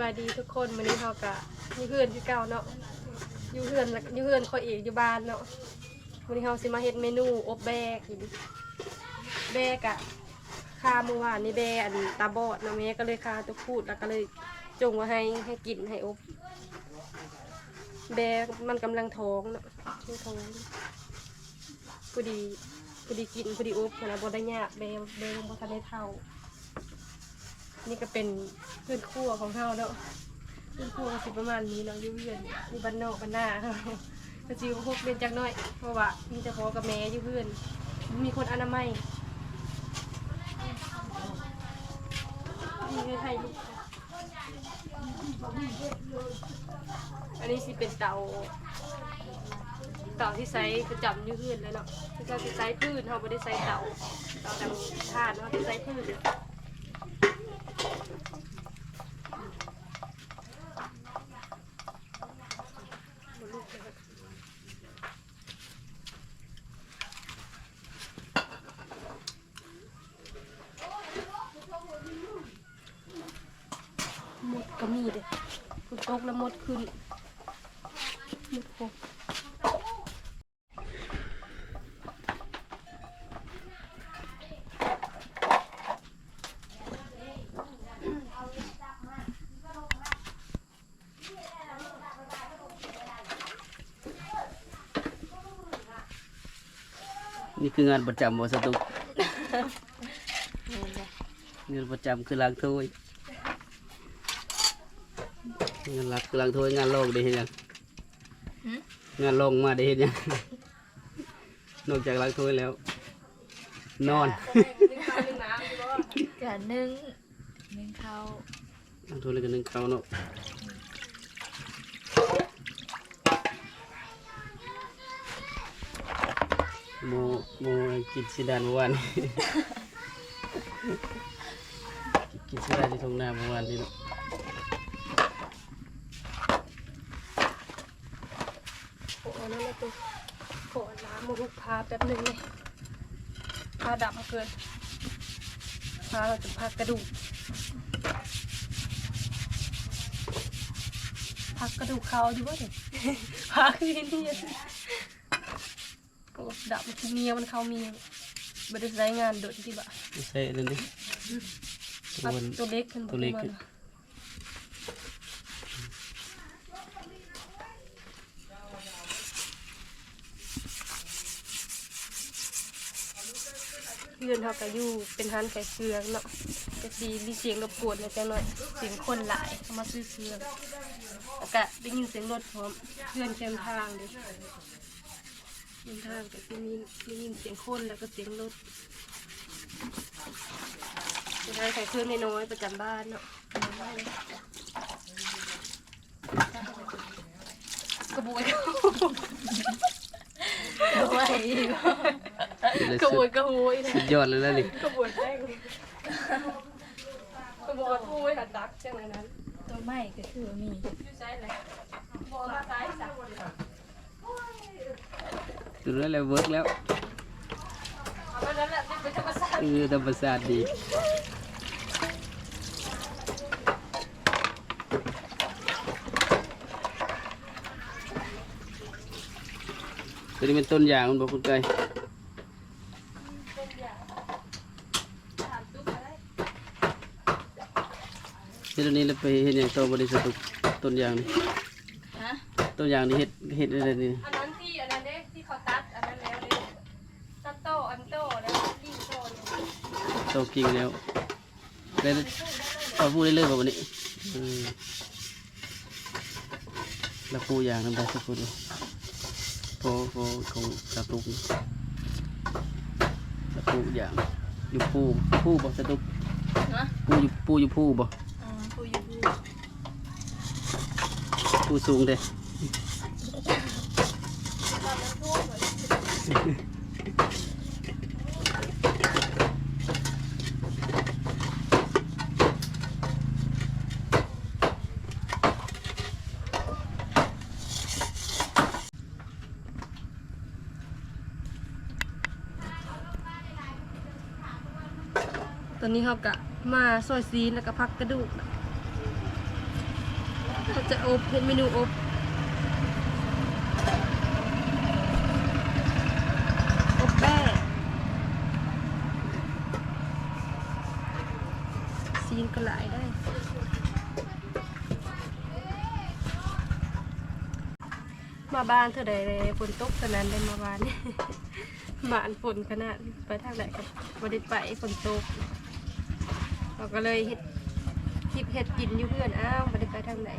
บายดีทุกคนวันนี้เขากะอยู่เพื่อนที่เก่าเนาะอยู่เพื่อนแล้วอยู่เพื่อนคอยเอกอยู่บ้านเนาะวันนี้เขาสิมาเฮ็ดเมนูอบแบกอยู่ดิแบกอะคาเมื่อวานนี่แบอันตาบอดเนาะแม่ก็เลยคาตัวพูดแล้วก็เลยจงไว่าให้ให้กินให้อบแบมันกำลังท้องเนาะช่วท้องพอดีพอดีกินพอดีอบนะบ่ได้ยากแบแบยังบ่ทันได้เท่า นี่ก็เป็นพื้นครัวของเราเนาะพื้นครัวก็สิประมาณนี้เนาะอยุ่เวียนอยู่บ้านนอกบ้านหน้าเราก็จิวพกเรียนจักหน้อย เพราะว่ามีแต่พ่อกับแม่อยู่เพื่อน มีคนอนามัยนี่ให้ไทยลูกอันนี้สิเป็นเตาเตาที่ใช้ประจำยู่เพื่อนเลยเนาะที่เราจะใช้พืชเราไม่ได้ใช้เตาเตาดำถ่านเราจะใช้พืช หมดก็มีเด้ฝนต กแล้วมดขึ้นมดโคนี่คืองานประจำบสตุกงานประจำคือล้างถ้วย งานหลักคือล้างถ้วยงานโลกได้เห็นยังงานลงมาได้เห็นยังนอกจากล้างถ้วยแล้ว นอนกะนึ่งนึ่งข้าวล้างถ้วยแล้วก็นึ่งข้าวเนาะโมโมกินสิดานเมื่อวานกินสิดานที่ทงนาเมื่อวานนี่เนาะ อ้นั่นแหละตัวโขน้ำมาลุกพาแป๊บหนึงเลยพาดำเกินพาเราจะพากระดูกพักกระดูกเขาอยู่ว่าเด็กพาคือนี่โอ้ดำคือเมียมันเขาเมียบริษัทงานโดดที่บ้าไม่ใช่นั่นดิตัวมันตัวเล็กขึ้นตัวเล็ก ประมาณเพื่ อนเขาก็อยู่เป็นฮันไก่เสืองเนาะก็สีมีเสียงรบกวนเลยจังหน่อยเสียงคนหลายเขามาซื้อเสืองแล้วก็ได้ยินเสียงรถพร้อมเพื่อนเต็มทางเลยเต็มทางก็จะมีได้ยินเสียงคนแล้วก็เสียงรถจะได้ใส่เพื่อนน้อยประจำบ้านเนาะกระบวย ด้วยกระบวยกระหูยนะสุดยอดเลยนะนี่กระบวยแป้งกระบวยทูยหัดดักเช่นนั้นตัวใหม่ก็คือมีอยู่ใช้อะไรบอมาซ้ายสักสุดแล้วแล้วเวิร์กแล้วเอาไปนั้นแหละเป็นธรรมชาติ คือธรรมศาสตร์ดี ตัวนี้เป็นต้นยางมันบอกคุณไก่ถามตุ๊กอะไรที่ตอนนี้เราไปเห็นอย่างโตบริสุทธิ์ต้นยางนี่ฮะต้นยางนี่เห็ดเห็ดอะไรนี่อันนั้นที่อันนั้นเด้ที่เขาตัดอันนั้นแล้วเด้ตัดโตอันโตแล้วกิ้งโตเนี่ยโตกิ่งแล้วแล้วเอาพูดได้เลยแบบวันนี้อืมแล้วปูยางน้ำได้สักคนเลย พอพอของกสตุกนี่แล้วปูยางอยู่ปูปูบ่สตุกฮะปูอยู่ปูอยู่ปูบ่อ๋อปูอยู่ผู้ปูสูงเด้ นี้เขากะมาซอยซีนแล้วก็พักกระดูกเราจะอบเห็นเมนูอบอบแป้งซีนก็หลายได้มาบ้านเธอใดเลยฝนตกขนาดได้มาบ้านบ้านฝนขนาดไปทางไหนกับบริไปฝนตก เราก็เลยเฮ็ดคลิปเฮ็ดกินอยู่เพื่อนอ้าวบริไปทางไหน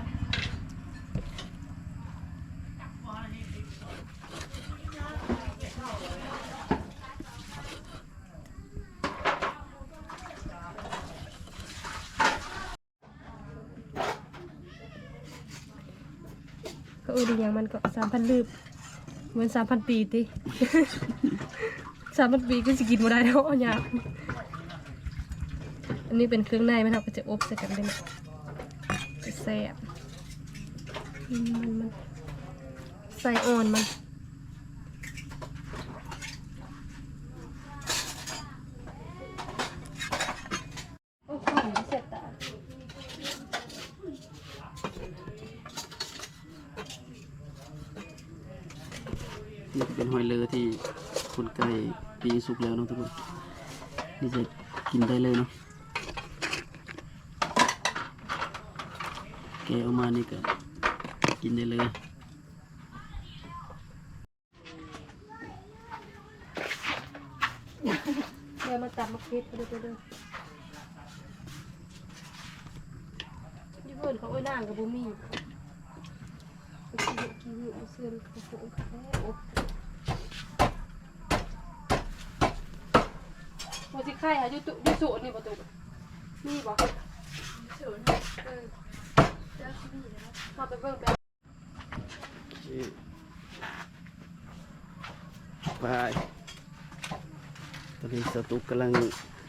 ก็เออดีอย่างมันก็สามพันลืบเหมือนสามพันปีติสามพันปีก็จะกินมาได้แล้วอะยา นนี้เป็นเครื่องในมันเราก็จะอบใส่กันได้ไหมจะแซ่บมันมันใส่อ่อนมันโอ้โหเสียตานี่เป็นหอยเลอที่คนไก่ปีสุกแล้วนะทุกคน นี่จะกินได้เลยเนาะ แกะออกมานี่ก็กินได้เลยเดี๋ยวมาตับมาคิดดูดูดูญี่ปุ่นเขาอ้ยนางกับบุมี่กินกินเสื่อมกระปุกแค่อบโมจิไข่ค่ะยูตุยูสุนี่ประตูนี่บอกศูนย์เอม ไปไปตอนนี้สตุกกำลัง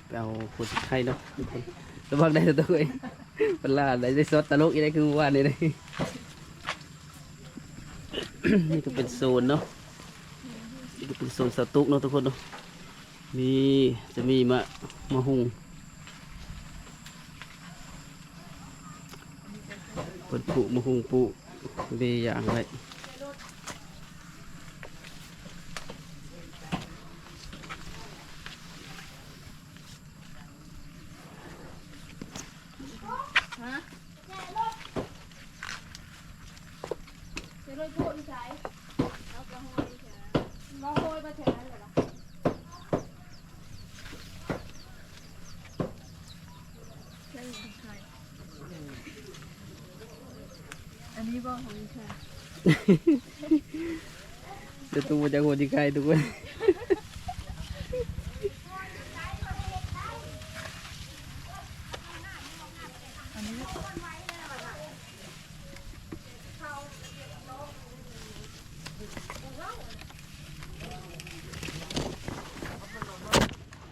ไปเอาขวดไข่เนาะทุกคนระวังได้สตุกเองเป็นลาได้ได้สดตลกอีกได้คือเมื่อวานนี่เลยนี่ก็เป็นโซนเนาะนี่ก็เป็นโซนสตุกเนาะทุกคนเนาะมีจะมีมะมะฮุง เปิดปุมะฮุงปุเรียอย่างไร เดี๋ยวเราพูดใช้มาโหยมาเถอะนั่นแหละ ได้ยินใครอันนี้บ่ของดิฉัน จะตัวจะหัวจิไก่ทุกคนอันนี้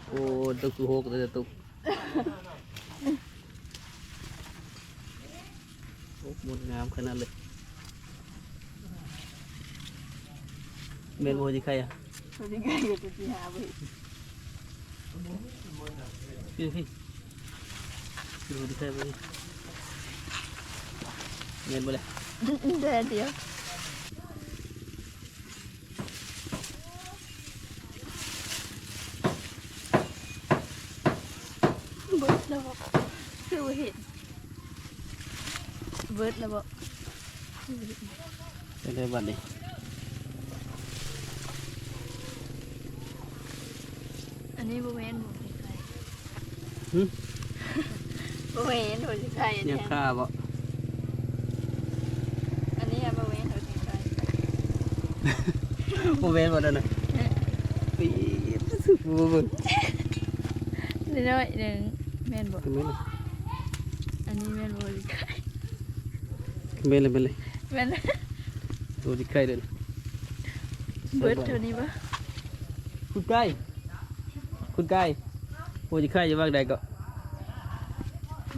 โอ้ตุกตุกหกตัวจะตุกโอ้หมดงามขนาดเลย เมนโมจิไก่อะตัวนี้ไงก็จะสีหาไปพี่พี่ดูดิไก่ไปเมนบ่เลยเดี๋ยวเดี๋ยวเบิร์ดแล้วบ่คือบ่เห็นเบิร์ดแล้วบ่เป็นไงบัดนี้อั นนี้บ่แม่นบ่สิใครหึบ่แม่นบ่สิใครอันยัเนี้งยฆ่าบ่อันนี้อะบ่แม่นบ่สิใครโมเมนบ่นั่นน่ะปี๊ดบ่บ่น้อยๆหนึงแม่นบ่เมนเลยอันนี้แม่นบ่สิใครเมนเลยเมนเลยแม่นโมจิไก่เด้อเบิร์ดตัวนี้บ่คุณไก่ คุณไก่โมจิไก่จะว่างใดก็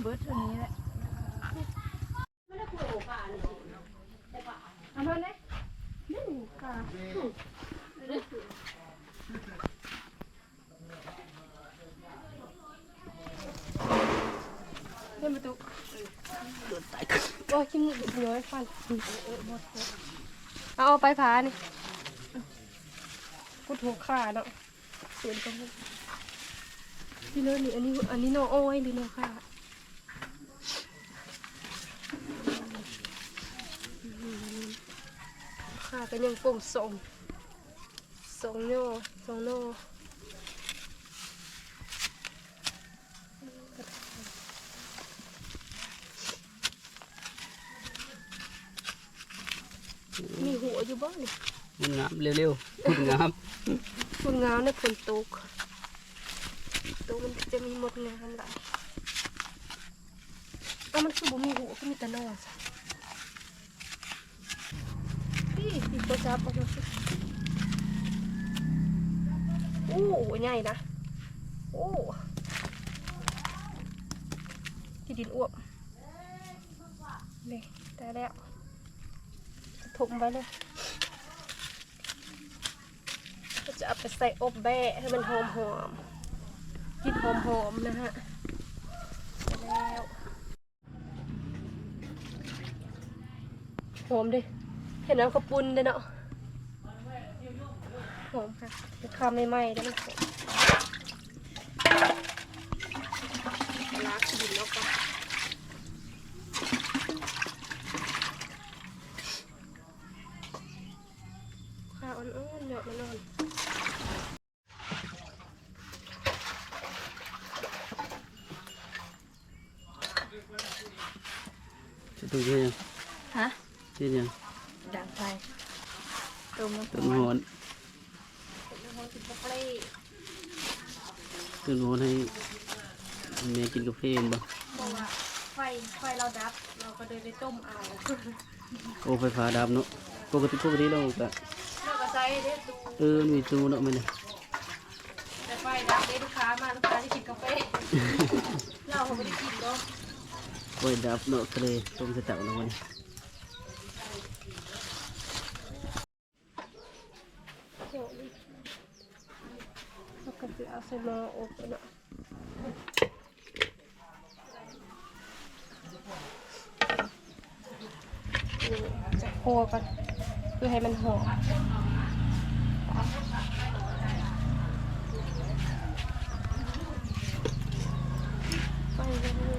เบิร์ดตัวนี้แหละเอามาเลยนี่ค่ะโอ้พื่อนประตูโดนตายโอ้ยขี้มูกย้อยฟันเอาเอาไปผานี่กูถูกขาเนาะเสียนตรงนี้ พี่เลิศนี่อันนี้อันนี้น้องอ้อยหรือน้องขาขาก็ยังปุ่มส่งส่งโน่ส่งโน่มีหัวอยู่บ้างนี่มันงามเร็วๆมันงามคนงามในฝนตกตก มันจะมีหมดงามหลายเอามันคือบ่มีหัวก็มีแต่นอสพี่พี่ตัวจับเอามาสิโอ้ใหญ่นะโอ้ที่ดินอ้วกนี่ได้แล้วถมไปเลยจะเอาไปใส่อบแบะให้มันหอมหอม กลินหอมๆนะฮะแล้วหอมดิ เห็นน้ำกระปุนเลยเนาะหอมค่ะเป็นคำใหม่ๆแล้วมันหมล้างดินแล้วก็ข้าวอ่อนๆเนาะมันอ่อน จะดูเช่ยัง ฮะเช่ยังดังไฟต้มต้นหอนเป็นหอมสิบเปรย์ต้นหอนให้แม่กินกาแฟเห็นบ่บอกว่าไฟไฟเราดับ เราก็เลยไปต้มเอาโอ้ไฟฟ้าดับเนาะปกติปกติเราก็เราก็ใช้เด้ดูเออมีตู้เนาะมันเนี่ยแต่ไฟดับเด้ลูกค้ามาลูกค้าที่กินกาแฟเราเขาไม่ได้กินเนาะไฟดับเนาะก็เลยต้มใส่เตาเนาะมันโอ้ยเราก็ จะเอาใส่หม้ออบเนาะจะคั่วก่อนเพื่อให้มันหอมไปเลย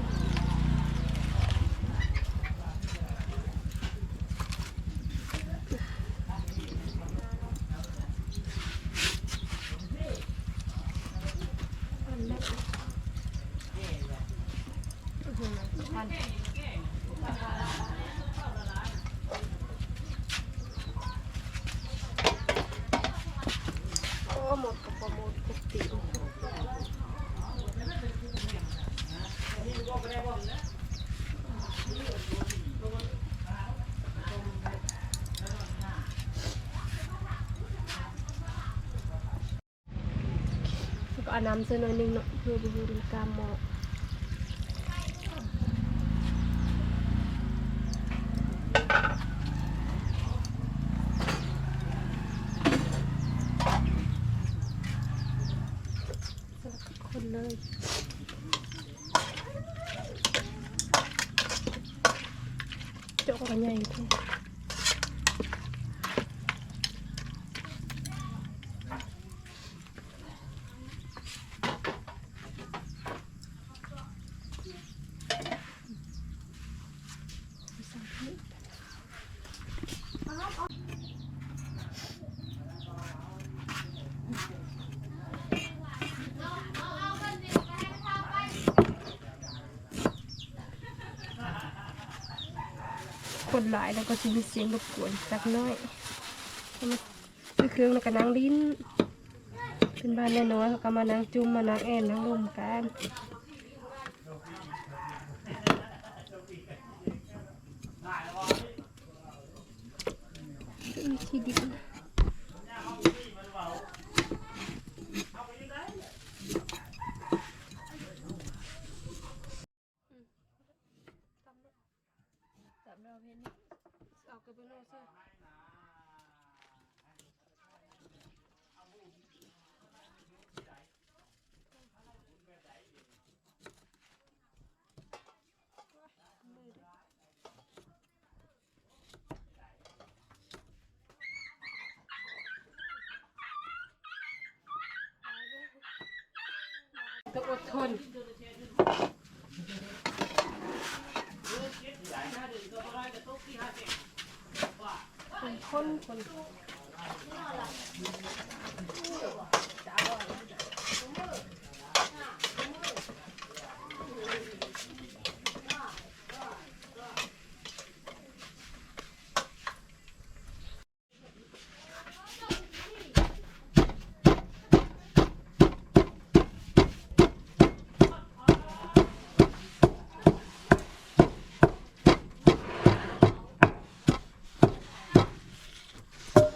อันแรกอื้อหือ มันโอ้หมดกับบ่หมดกุกติแล้วก็เอาน้ำเส้นหน่อยหนึงเนาะเพื่อบ่ให้มันกามหมอกคนเลยเจาะกันใหญ่แท้คน หลายแล้วก็จะมีเสียงรบกวนสักน้อยเอามาซื้อเครื่องแล้วก็นั่งลิ้นเป็นบ้านแน่นอนเขาก็มานั่งจุ่มมานั่งแอนนั่งลมกันมีที่ดินเอากระเบื้องนอกซะ อดทน คนคนคน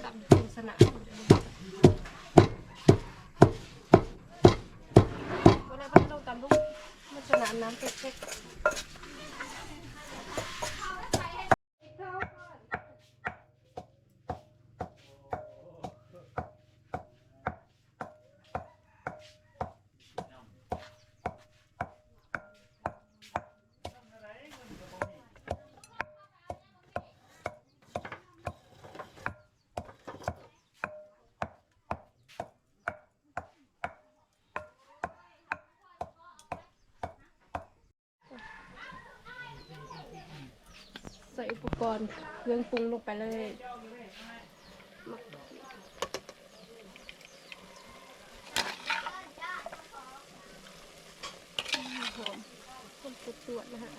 ตำเป็นสนามวันนี้เราตำลูก มั นสนามน้ำเช็คใส่อุปกรณ์เครื่องปรุงลงไปเลยหอมต้มสุดตรวจนะฮะ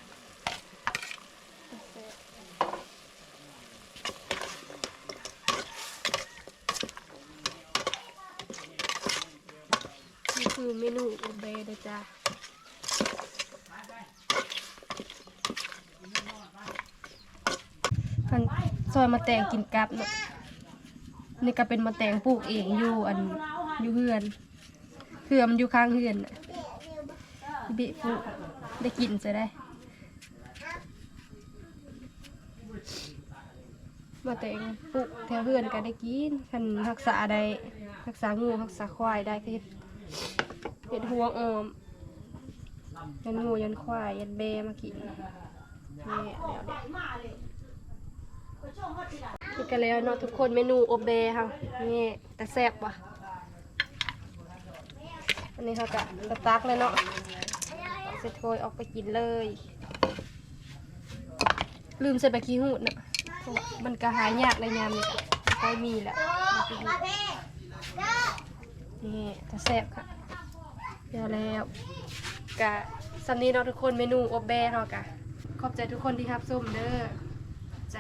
นี่คือเมนูโอเบนะจ๊ะ มันซอยมาแตงกินกับเนาะนี่ก็เป็นมาแตงปลูกเองอยู่อันอยู่เฮือนเฮือมันอยู่ข้างเฮือนบิปลูกได้กินจะได้ มาแตงปลูกแถวเฮือนก็ได้กินคันรักษาได้รักษางูรักษาควายได้ก็เฮ็ดเฮ็ดหัวออมยันงูยันควายยันแบมากินนี่แล้วเด็ นี่กันแล้วเนาะทุกคนเมนูโอเบค่ะนี่แต่แซ่บว่ะอันนี้เขาจะกระตักเลยเนาะเอาเสร็จโทยออกไปกินเลย ลืมใส่ใบขี้หูดเนาะเพราะมันก็หายยากในยามนี้ไม่มีแหละนี่แต่แซ่บค่ะเดี๋ยวแล้วกะสันนี้เนาะทุกคนเมนูอบเบเนาะกะขอบใจทุกคนที่รับส้มเด้อใจ